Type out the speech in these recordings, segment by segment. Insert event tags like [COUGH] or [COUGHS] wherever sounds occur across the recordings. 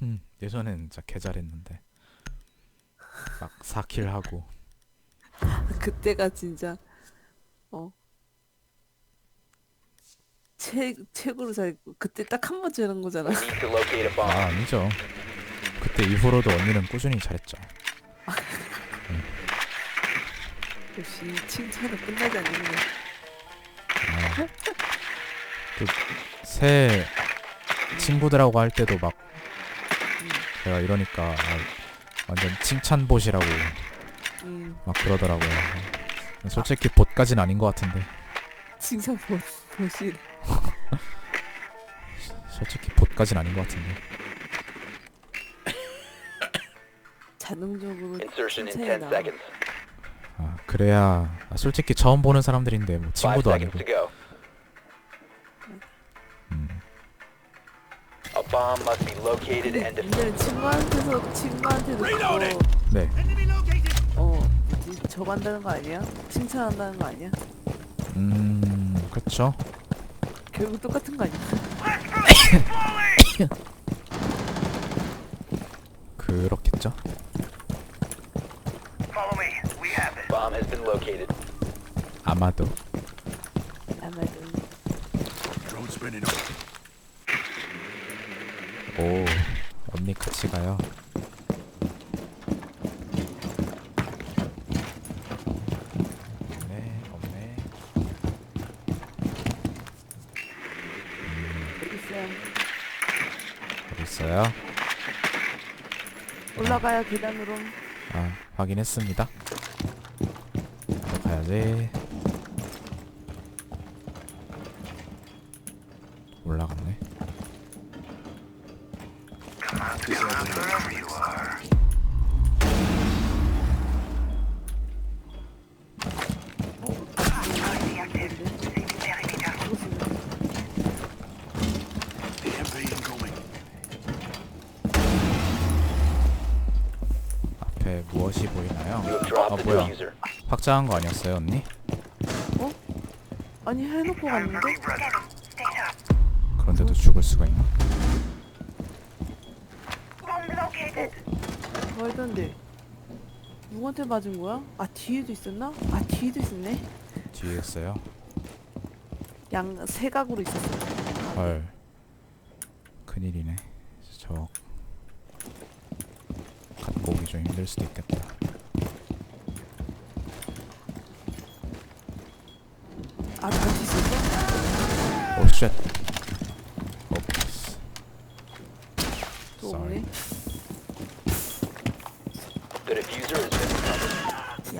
흠, 예전엔 진짜 개 잘했는데 막 4킬 하고 [LAUGHS] 그때가 진짜 어. 최 최고로 잘했고 그때 딱 한 번 지는 거잖아. We need to locate a 아 bomb. 아니죠 그때 이후로도 언니는 꾸준히 잘했죠 역시 칭찬은 끝나지 않는 거. 새 친구들하고 할 때도 막 제가 이러니까 아, 완전 칭찬봇이라고 음, 막 그러더라고요 솔직히 봇까진 아닌 것 같은데 칭찬 보 보시. 솔직히 봇까진 아닌 것 같은데 자동적으로 Insertion in 칭찬이 10 나와. seconds. 아 그래야 아, 솔직히 처음 보는 사람들인데 뭐 5 친구도 seconds 아니고 to go. Bomb must be located and defused. 근데 친구한테서 친구한테도 그거 네 어 뭐지 저거 한다는 거 아니야? 칭찬한다는 거 아니야? 음, 그렇죠. 결국 똑같은 거 아니야? [COUGHS] 그렇겠죠. Bomb has been located. 아마도. 아마도 오, 언니 같이 가요. 없네, 없네. 있어요. 어디 있어요? 올라가야 계단으로. 아, 확인했습니다. 나도 가야지. 올라 앞에 무엇이 보이나요? 아, 뭐야. 확장한 거 아니었어요, 언니? 아니 해놓고 갔는데? 그런데도 죽을 수가 있나? 말도 안 돼. 누구한테 맞은 거야? 아 뒤에도 있었나? 아 뒤에도 있었네. 뒤에 있어요. 양 세각으로 있었어. 헐. 큰일이네. 저 갓보기 좀 힘들 수도 있겠다. 아 같이 있었어? 오 쉣. recovered.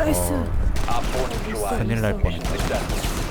나이스. 어, Op 4 neutralized. 큰일 날. Successful.